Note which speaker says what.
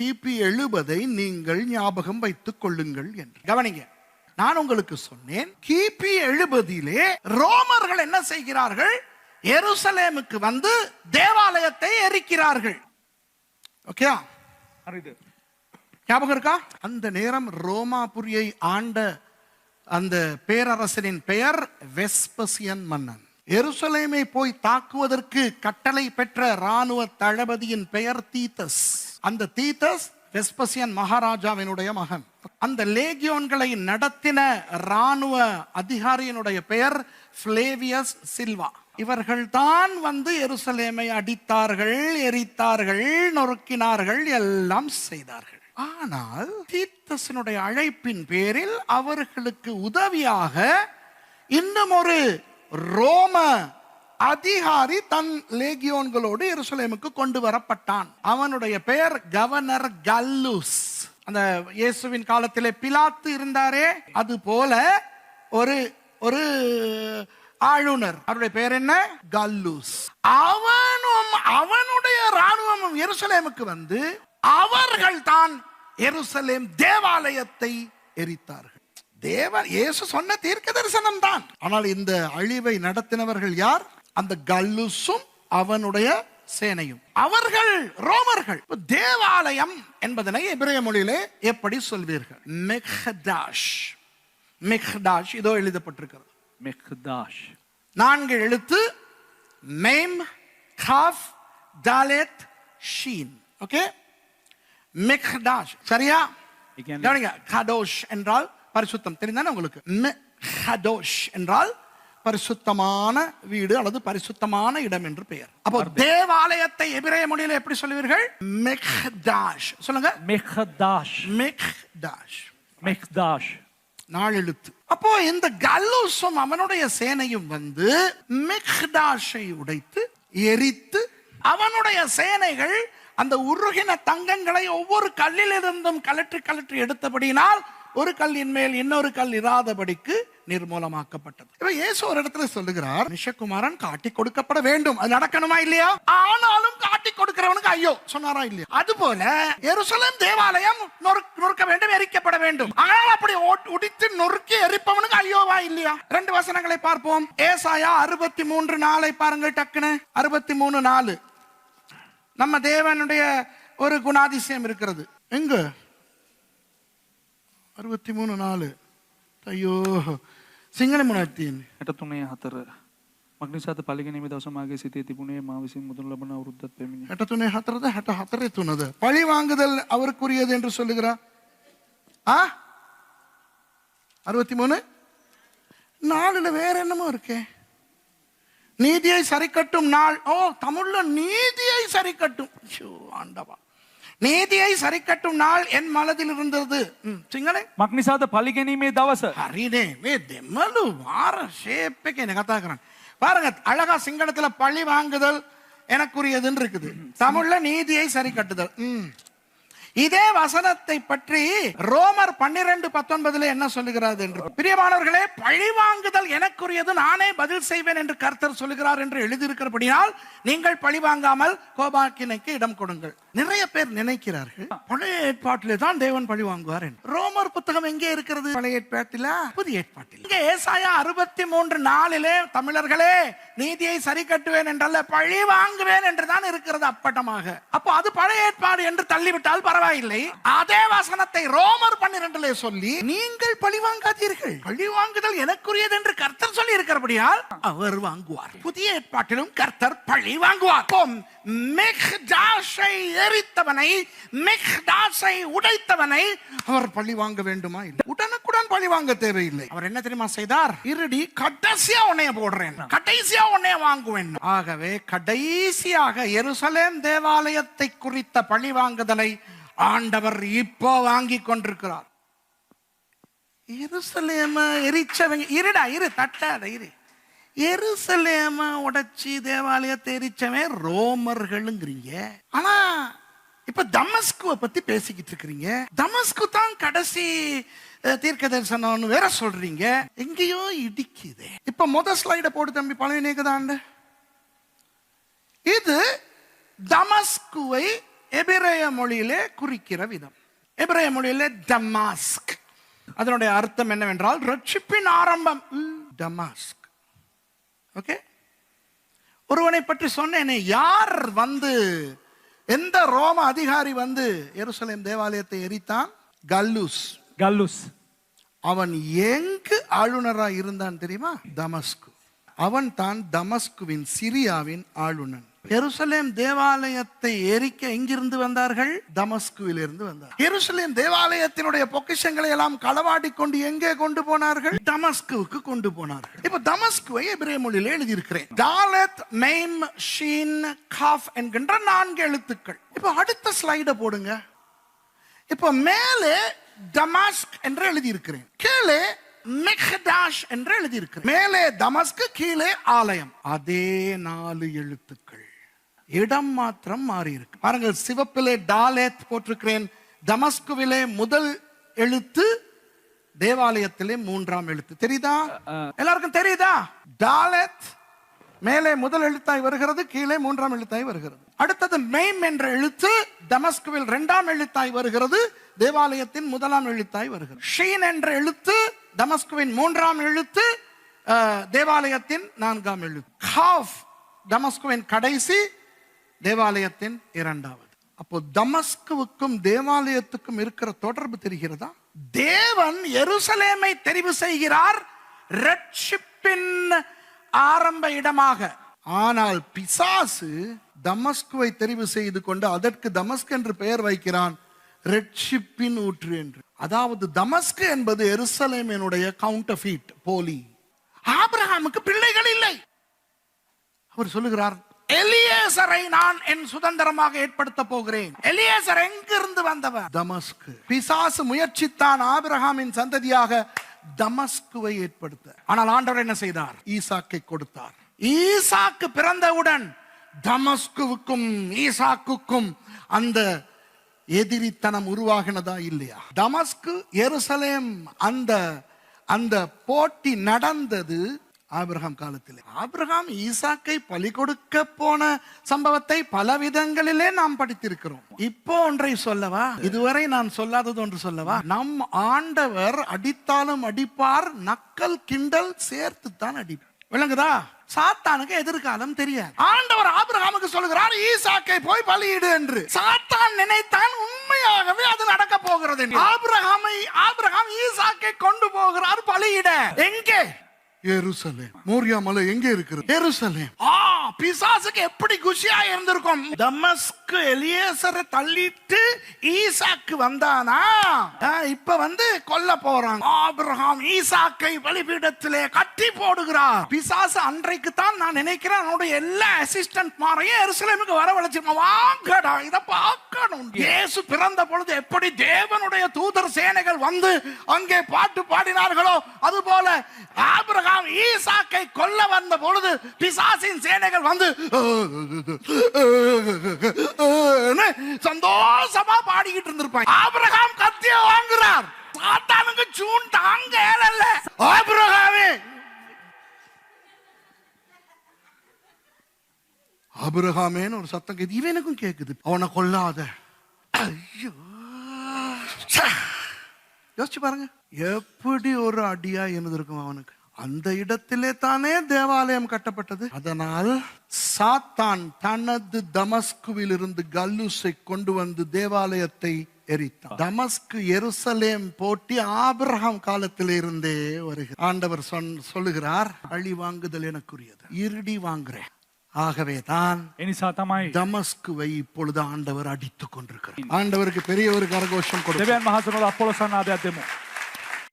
Speaker 1: கிபி எழுபதை நீங்கள் ஞாபகம் வைத்துக் கொள்ளுங்கள் என்று. கவனிங்க நான் உங்களுக்கு சொன்னேன் கிபி எழுபதிலே ரோமர்கள் என்ன செய்கிறார்கள்? எருசலேமுக்கு வந்து தேவாலயத்தை எரிக்கிறார்கள். ஓகே ஞாபகம் இருக்கா? அந்த நேரம் ரோமாபுரியை ஆண்ட அந்த பேரரசனின் பெயர் வெஸ்பசியன் மன்னன். எருசலேமை போய் தாக்குவதற்கு கட்டளை பெற்ற ராணுவ தளபதியின் பெயர் தீதஸ் அந்த தீத்தஸ் வெஸ்பசியன் மகாராஜாவினுடைய மகன். அந்த லேகியோன்களை நடத்தின ராணுவ அதிகாரியினுடைய பெயர் பிளேவியஸ் சில்வா. இவர்கள் தான் வந்து எருசலேமை அடித்தார்கள் எரித்தார்கள் நொறுக்கினார்கள் எல்லாம் செய்தார்கள். ஆனால் தீர்த்தசனுடைய அழைப்பின் பேரில் அவர்களுக்கு உதவியாக இன்னும் ஒரு ரோம அதிகாரி தன் லேகியோன்களோடு எருசலேமுக்கு கொண்டு வரப்பட்டான். அவனுடைய பெயர் கவர்னர் கல்லூஸ். அந்த இயேசுவின் காலத்திலே பிலாத்து இருந்தாரே அது போல ஒரு ஒரு ஆளுநர். அவருடைய பெயர் என்ன? கல்லூஸ். அவனும் அவனுடைய ராணுவமும் எருசலேமுக்கு வந்து அவர்கள் தான் எருசலேம் தேவாலயத்தை எரித்தார்கள். தேவர் இயேசு சொன்ன தீர்க்க தரிசனம் தான். ஆனால் இந்த அழிவை நடத்தினவர்கள் யார்? அந்த கல்லுசும் அவனுடைய சேனையும். அவர்கள் ரோமர்கள். தேவாலயம் என்பதனை எபிரேய மொழியிலே எப்படி சொல்வீர்கள்? மெஹ்டாஷ் மெஹ்தாஷ் இதோ எழுதப்பட்டிருக்கிறது.
Speaker 2: மெஹ்டாஷ்
Speaker 1: நான்கு எழுத்து மேம் காஃப் தாலேத் ஷீன். ஓகே? மெஹ்டாஷ் சரியா? கடோஷ் என்றால் பரிசுத்தம். தெரிந்தானே உங்களுக்கு? ஹதோஷ் என்றால் பரிசுத்தமான வீடு அல்லது பரிசுத்தமான இடம் என்று பெயர். அப்போ தேவாலயத்தை எபிரே மொழியில எப்படி சொல்லுவீர்கள் மெக்தாஷ். சொல்லுங்க.
Speaker 2: மெக்தாஷ்.
Speaker 1: மெக்தாஷ்.
Speaker 2: மெக்தாஷ்.
Speaker 1: நாளெழுத்து அப்போ இந்த கல்லூசும் அவனுடைய சேனையும் வந்து மெக்டாஷை உடைத்து எரித்து அவனுடைய சேனைகள் அந்த உருகின தங்கங்களை ஒவ்வொரு கல்லிலிருந்தும் கலற்றி கலற்றி எடுத்தபடினால் ஒரு கல்லின் மேல் இன்னொரு கல் இராதபடிக்கு நிர்மூலமாக்கப்பட்டது. இப்ப இயேசு ஒரு இடத்துல சொல்லுகிறார் நிஷகுமாரன் காட்டி கொடுக்கப்பட வேண்டும். அது நடக்கணுமா இல்லையா? ஆனாலும் காட்டி கொடுக்கிறவனுக்கு ஐயோ சொன்னாரா இல்லையா? அது போல எருசலேம் தேவாலயம் நொறுக்க வேண்டும் எரிக்கப்பட வேண்டும். ஆனால் அப்படி உடித்து நொறுக்கி எரிப்பவனுக்கு ஐயோவா இல்லையா? ரெண்டு வசனங்களை பார்ப்போம். ஏசாயா அறுபத்தி மூன்று நாளை பாருங்கள் டக்குன்னு. அறுபத்தி மூணு நாலு. நம்ம தேவனுடைய ஒரு குணாதிசயம் இருக்கிறது. எங்கு? அறுபத்தி மூணு நாலு ஐயோ சிங்கள முனாத்தின்
Speaker 2: හැට තුනේ හතර මක්නිසාත පලිගෙනීම දවස මාගේ සිතේ තිබුණේ මා විසින් මුදුන් ලබන අවුරුද්දත් පැමිණි.
Speaker 1: ஹெட்ட துணை ஹத்தரது ஹெட்ட ஹத்தரை துணது பழி வாங்குதல் அவருக்குரியது என்று சொல்லுகிறார் ஆ அறுபத்தி மூணு நாலுல வேற என்னமோ இருக்கே நீதியை சரி கட்டும் நாள் ஓ தமிழ்ல நீதியை சரி கட்டும் ஐயோ, ஆண்டவா நீதியை சரி கட்டும் நாள் என் மனதில் இருந்தது ம், சிங்களே
Speaker 2: මක්නිසාත පලිගැනීමේ දවස
Speaker 1: ஹரிடே வே தெம்மலு வார ஷேப்புக்கு என்ன கத்தாக்குறான் பாருங்க அழகா சிங்களத்துல பழி வாங்குதல் எனக்குரியதுன்னு இருக்குது தமிழ்ல நீதியை சரி கட்டுதல் ம். இதே வசனத்தை பற்றி ரோமர் பன்னிரண்டு பத்தொன்பதுல என்ன சொல்லுகிறார் என்று பிரியமானவர்களே பழி வாங்குதல் எனக்குரியது நானே பதில் செய்வேன் என்று கர்த்தர் சொல்லுகிறார் என்று எழுதியிருக்கிறபடியால் நீங்கள் பழி வாங்காமல் கோபாக்கினைக்கு இடம் கொடுங்கள். நிறைய பேர் நினைக்கிறார்கள் பழைய ஏற்பாட்டிலே தான் தேவன் பழி வாங்குவார் என்று. ரோமர் புத்தகம் எங்கே இருக்கிறது? பழைய ஏற்பாட்டில? புதிய ஏற்பாட்டில். இங்கே ஏசாயா அறுபத்தி மூன்று நாளிலே தமிழர்களே நீதியை சரி கட்டுவேன் என்றல்ல பழி வாங்குவேன் என்று தான் இருக்கிறது அப்பட்டமாக. அப்போ அது பழைய ஏற்பாடு என்று தள்ளிவிட்டால் பரவாயில்லை. அதே வசனத்தை ரோமர் பன்னிரண்டிலே சொல்லி நீங்கள் பழி வாங்காதீர்கள். பழி வாங்குதல் எனக்குரியது என்று கர்த்தர் சொல்லி இருக்கிறபடியால் அவர் வாங்குவார். புதிய ஏற்பாட்டிலும் கர்த்தர் பழி வாங்குவார். மெக்டாஷை எரித்தவனை மெக்டாஷை உடைத்தவனை அவர் பழி வாங்க வேண்டுமா? இல்லை. உடனுக்குடன் பழி வாங்க தேவையில்லை. அவர் என்ன தெரியுமா செய்தார்? இருடி கடைசியா உன்னைய போடுறேன். கடைசியா உன்னைய வாங்குவேன். ஆகவே கடைசியாக எருசலேம் தேவாலயத்தை குறித்த பழி வாங்குதலை ஆண்டவர் இப்போ வாங்கி கொண்டிருக்கிறார். எருசலேம எரிச்சவங்க இருடா இரு தட்டாத இரு. எருசலேம உடைச்சி தேவாலயத்தை எரிச்சவன் ரோமர்களுங்கிறீங்க. ஆனா இப்ப தமஸ்குவை பத்தி பேசிக்கிட்டு இருக்கிறீங்க. தமஸ்கு தான் கடைசி தீர்க்க தரிசனம்னு வேற சொல்றீங்க. எங்கேயோ இடிக்குது. இப்ப முத ஸ்லைட போட்டு தம்பி பழைய நேக்குதாண்டு இது தமஸ்குவை எபிரேய மொழியிலே குறிக்கிற விதம். எபிரேய மொழியிலே டமாஸ்க் அதனுடைய அர்த்தம் என்னவென்றால் ரட்சிப்பின் ஆரம்பம். டமாஸ்க் ஓகே ஒருவனை பற்றி சொன்னேனே யார் வந்து எந்த ரோம அதிகாரி வந்து எருசலேம் தேவாலயத்தை எரித்தான்? கல்லூஸ்.
Speaker 2: கல்லூஸ்.
Speaker 1: அவன் எங்கு ஆளுநராக இருந்தான் தெரியுமா? தமஸ்கு அவன் தான் தமஸ்குவின் சிரியாவின் ஆளுநன். எருசலேம் தேவாலயத்தை எரிக்க எங்கிருந்து வந்தார்கள்? தமஸ்குவில் இருந்து வந்தார் எருசலேம் தேவாலயத்தினுடைய பொக்கிஷங்களை எல்லாம் களவாடி கொண்டு எங்கே கொண்டு போனார்கள்? தமஸ்குவுக்கு கொண்டு போனார்கள். இப்ப தமஸ்குவை எபிரே மொழியில எழுதியிருக்கிறேன். டாலத் மெய்ம் ஷீன் காஃப் என்கின்ற நான்கு எழுத்துக்கள். இப்ப அடுத்த ஸ்லைட போடுங்க. இப்போ மேலே டமாஸ்க் என்று எழுதியிருக்கிறேன். கீழே மெக்டாஷ் என்று எழுதியிருக்கிறேன். மேலே தமஸ்க் கீழே ஆலயம். அதே நாலு எழுத்துக்கள். இடம் மாத்திரம் மாறி இருக்கு பாருங்கள் சிவப்பிலே டாலேத் போட்டிருக்கிறேன். தமஸ்குவிலே முதல் எழுத்து தேவாலயத்திலே மூன்றாம் எழுத்து. தெரியுதா? எல்லாருக்கும் தெரியுதா? டாலேத் மேலே முதல் எழுத்தாய் வருகிறது கீழே மூன்றாம் எழுத்தாய் வருகிறது. அடுத்தது மெய்ம் என்ற எழுத்து தமஸ்குவில் இரண்டாம் எழுத்தாய் வருகிறது தேவாலயத்தின் முதலாம் எழுத்தாய் வருகிறது. ஷீன் என்ற எழுத்து தமஸ்குவின் மூன்றாம் எழுத்து தேவாலயத்தின் நான்காம் எழுத்து. ஹாஃப் தமஸ்குவின் கடைசி தேவாலயத்தின் இரண்டாவது. அப்போ தமஸ்குவுக்கும் தேவாலயத்துக்கும் இருக்கிற தொடர்பு தெரிகிறதா? தேவன் எருசலேமை தெரிவு செய்கிறார் ரட்சிப்பின் ஆரம்ப இடமாக. ஆனால் பிசாசு தமஸ்குவை தெரிவு செய்து கொண்டு அதற்கு தமஸ்க் என்று பெயர் வைக்கிறான் ரட்சிப்பின் ஊற்று என்று. அதாவது தமஸ்கு என்பது எருசலேமினுடைய கவுண்டர்ஃபீட் போலி. ஆபிரஹாமுக்கு பிள்ளைகள் இல்லை. அவர் சொல்லுகிறார் எலியேசரை நான் என் சுதந்திரமாக ஏற்படுத்த போகிறேன். எலியேசர் எங்கிருந்து வந்தவர்? தமஸ்கு. பிசாசு முயற்சித்தான் ஆபிரகாமின் சந்ததியாக தமஸ்குவை ஏற்படுத்த. ஆனால் ஆண்டவர் என்ன செய்தார்? ஈசாக்கை கொடுத்தார். ஈசாக்கு பிறந்தவுடன் தமஸ்குவுக்கும் ஈசாக்குக்கும் அந்த எதிரித்தனம் உருவாகினதா இல்லையா? தமஸ்கு எருசலேம் அந்த அந்த போட்டி நடந்தது ஆபிரகாம் காலத்தில். ஆபிரகாம் ஈசாக்கை பலி கொடுக்க போன சம்பவத்தை பல விதங்களிலே நாம் படித்திருக்கிறோம். இப்போ ஒன்றை சொல்லவா? இதுவரை நான் சொல்லாதது ஒன்று சொல்லவா? நம் ஆண்டவர் அடித்தாலும் அடிப்பார் நக்கல் கிண்டல் சேர்த்து தான் அடிப்பார். விளங்குதா? சாத்தானுக்கு எதிர்காலம் தெரியாது. ஆண்டவர் ஆபிரகாமுக்கு சொல்லுகிறார் ஈசாக்கை போய் பலியிடு என்று. சாத்தான் நினைத்தான் உண்மையாகவே அது நடக்க போகிறது என்று. ஆபிரகாமை ஆபிரகாம் ஈசாக்கை கொண்டு போகிறார் பலியிட. எங்கே? எருசலேம் மோரியா மலை எங்க இருக்கிறது? எருசலேம் பிசாசுக்கு எப்படி குஷியா இருந்திருக்கும்? தமஸ்கு எலியேசரை தள்ளிட்டு ஈசாக்கு வந்தானா? இப்ப வந்து கொல்ல போறாங்க. ஆபிரகாம் ஈசாக்கை பலிபீடத்திலே கட்டி போடுகிறார். பிசாசு அன்றைக்கு தான் நான் நினைக்கிறேன் அவனுடைய எல்லா அசிஸ்டன்ட் மாரையும் எருசலேமுக்கு வரவழைச்சிருமா வாங்கடா இத பார்க்கணும். இயேசு பிறந்த பொழுது எப்படி தேவனுடைய தூதர் சேனைகள் வந்து அங்கே பாட்டு பாடினார்களோ அதுபோல ஆபிரகாம் ஈசாக்கை கொல்ல வந்த பொழுது பிசாசின் சேனைகள் வந்து சந்தோஷமா பாடிக்கிட்டு இருந்திருப்பாங்க ஆபிரகாம் கத்திய வாங்குறார் சாத்தானுக்கு சூன் தாங்க ஏழல்ல ஆபிரகாமே ஆபிரகாமேன்னு ஒரு சத்தம் கேக்குது இவனுக்கும் கேக்குது அவனை கொல்லாத ஐயோ யோசிச்சு பாருங்க எப்படி ஒரு அடியா இருந்திருக்கும் அவனுக்கு அந்த இடத்திலே தானே தேவாலயம் கட்டப்பட்டது. அதனால் சாத்தான் தனது தமஸ்குவில் இருந்து கல்லூஸை கொண்டு வந்து தேவாலயத்தை எரித்தான். தமஸ்கு எருசலேம் போட்டி ஆபிரகாம் காலத்தில் இருந்தே வருகிறார் ஆண்டவர் சொன் சொல்லுகிறார் அழி வாங்குதல் எனக்குரியது. இருடி வாங்குறேன். ஆகவே தான் தமஸ்குவை இப்பொழுது ஆண்டவர் அடித்துக் கொண்டிருக்கிறார். ஆண்டவருக்கு பெரிய ஒரு கரகோஷம்
Speaker 2: கொடுத்தார் அப்போலோ சொன்னாதே